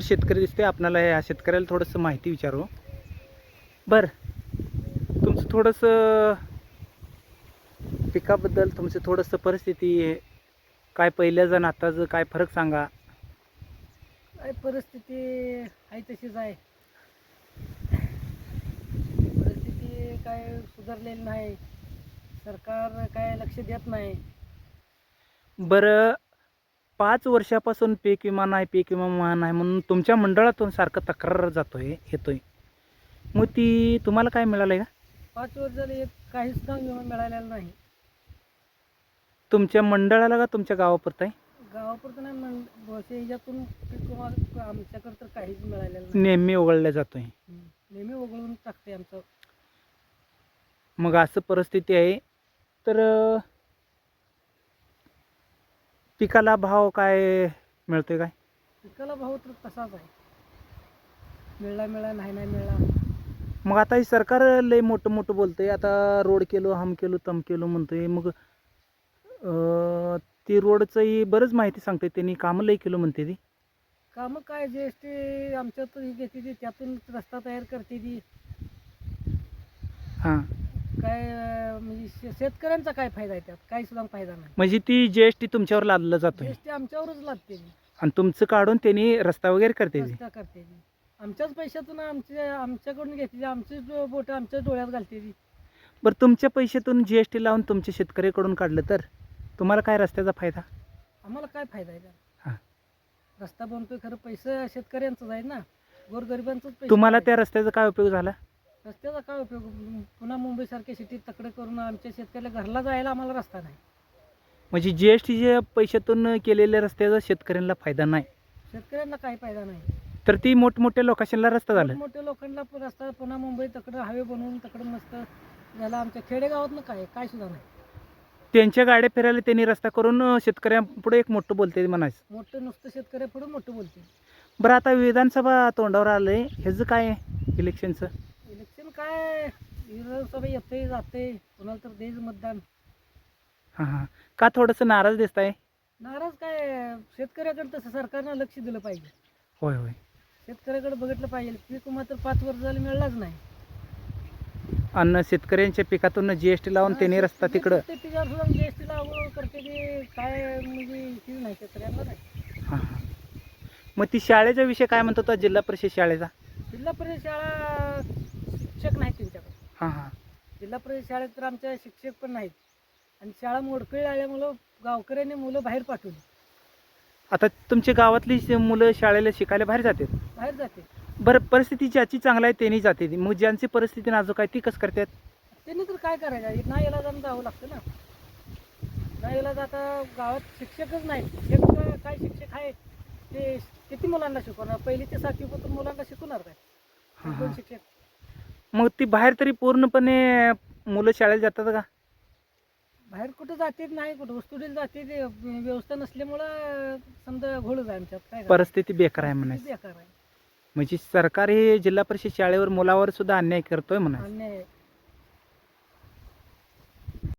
समोर शेतकरी दिसते आपल्याला या शेतकऱ्याला थोडंसं माहिती विचारू. बरं. तुमचं थोडंसं पिकाबद्दल तुमचं थोडंसं परिस्थिती काय पहिल्याचं आणि आताचं काय फरक सांगा. काय परिस्थिती आहे तशीच आहे. परिस्थिती काय सुधारलेली नाही. सरकार काय लक्ष देत नाही. बरं. पाच वर्षापासून पीक विमा नाही पीक विमा नाही म्हणून तुमच्या मंडळातून सारखं तक्रार जातोय येतोय. मग ती तुम्हाला काय मिळालं आहे का? पाच वर्ष झाले एक काही सुद्धा विमा मिळालेला नाही. तुमच्या मंडळाला का तुमच्या गावापुरतं आहे? गावापुरतं नाही ह्याच्यातून पीक विमा आमच्याकडं तर काहीच मिळालेलं नाही. नेहमी ओघळल्या जातोय. हम्म. नेहमी वगळून टाकते आमचं. मग असं परिस्थिती आहे तर अं, पिकाला भाव काय मिळतोय काय? पिकाला भाव तर तसाच आहे. मिळला मिळा नाही नाही मिळला. मग आता हे सरकार लय मोठं मोठं बोलतंय. आता रोड केलो हम केलो तम केलो म्हणतोय. मग अं, ती रोडचंही बरंच माहिती सांगते त्यांनी. कामं लय केलो म्हणते ती. कामं काय जी एस टी आमच्यातून ही घेते ती त्यातून रस्ता तयार करते ती. हां. काय अं, म्हणजे शे- शेतकऱ्यांचा काय फायदा आहे त्यात? काही सुद्धा फायदा नाही. म्हणजे ती जी एस टी तुमच्यावर लादलं जी जातोय एस टी आमच्यावरच लागते आणि तुमचं काढून त्यांनी रस्ता वगैरे करते ती. रस्ता करते आमच्याच पैशातून आमच्या आमच्याकडून घेते ती आमची बोट आमच्या डोळ्यात घालते ती. बरं तुमच्या पैशातून जी एस टी लावून तुमच्या शेतकऱ्याकडून काढलं तर तुम्हाला काय रस्त्याचा फायदा? आम्हाला काय फायदा आहे हा. त्यात रस्ता बनतोय खरं पैसे शेतकऱ्यांचंच आहे ना. गोरगरिबांचंच पैसे तुम्हाला. त्या रस्त्याचा काय उपयोग झाला? रस्त्याचा काय उपयोग? पुन्हा मुंबईसारख्या सिटीत तकडे करून आमच्या शेतकऱ्याला घरला जायला आम्हाला रस्ता नाही. म्हणजे जी एस टीच्या पैशातून केलेल्या रस्त्याचा शेतकऱ्यांना फायदा नाही. शेतकऱ्यांना काही फायदा नाही. तर ती मोठमोठ्या लोकांना रस्ता झाला. मोठ्या लोकांना पण रस्ता पुन्हा मुंबई तकडे हवे बनवून तकडे मस्त झाला आमच्या खेडेगावात काय काय सुद्धा नाही. त्यांच्या गाड्या फिरायला त्यांनी रस्ता करून शेतकऱ्यांपुढे एक मोठं बोलते म्हणायचं. मोठं नुसतं शेतकऱ्या पुढे मोठं बोलते बरं आता विधानसभा तोंडावर आलंय. ह्याचं काय आहे इलेक्शनचं इलेक्शन काय? विधानसभा येते जाते कोणाला तर द्यायचं मतदान. हां हां. का थोडंसं नाराज दिसताय? नाराज काय? शेतकऱ्याकडे तसं सरकारनं लक्ष दिलं पाहिजे. होय होय. शेतकऱ्याकडे बघितलं पाहिजे. पीक विमा तर पाच वर्ष झाले मिळालाच नाही. अन्न शेतकऱ्यांच्या पिकातून जी एस टी लावून त्यांनी रस्ता तिकडं ते त्याच्यावर सुद्धा जी एस टी लागू करते काय म्हणजे ती नाही शेतकऱ्यांना नाही. हां हां. मग ती शाळेचा विषय काय म्हणतो तो जिल्हा परिषद शाळेचा? जिल्हा परिषद शाळा शिक्षक नाहीत त्यांच्याकडे. हां हां. जिल्हा परिषद शाळेत तर आमच्या शिक्षक पण नाहीत. आणि शाळा मोडकळी आल्यामुळं गावकऱ्यांनी मुलं बाहेर पाठवली. आता तुमच्या गावातली मुलं शाळेला शिकायला बाहेर जातात? बाहेर जाते बरं परिस्थिती ज्याची चांगला आहे त्यांनी जाते. मग ज्यांची परिस्थिती नाजूक आहे ती कसं करतात? त्यांनी तर काय करायचं? ना याला जाऊन जावं लागतं ना. ना याला जाता गावात शिक्षकच नाही एक का- काय शिक्षक आहे ते किती मुलांना शिकवणार? पहिली ते सातवी पर्यंत मुलांना शिकवणार काय? हां, दोन हां. शिक्षक? मग ती बाहेर तरी पूर्णपणे मुलं शाळेला जातात का बाहेर कुठं जाते नाही कुठं वस्तुडील जाते ते व्यवस्था नसल्यामुळं समजा घोळच आहे आमच्यात काय करायचं? परिस्थिती बेकार आहे म्हणायचं बेकार आहे म्हणजे सरकार हे जिल्हा परिषद शाळेवर मुलावर सुद्धा अन्याय करतोय म्हणा अन्याय आहे.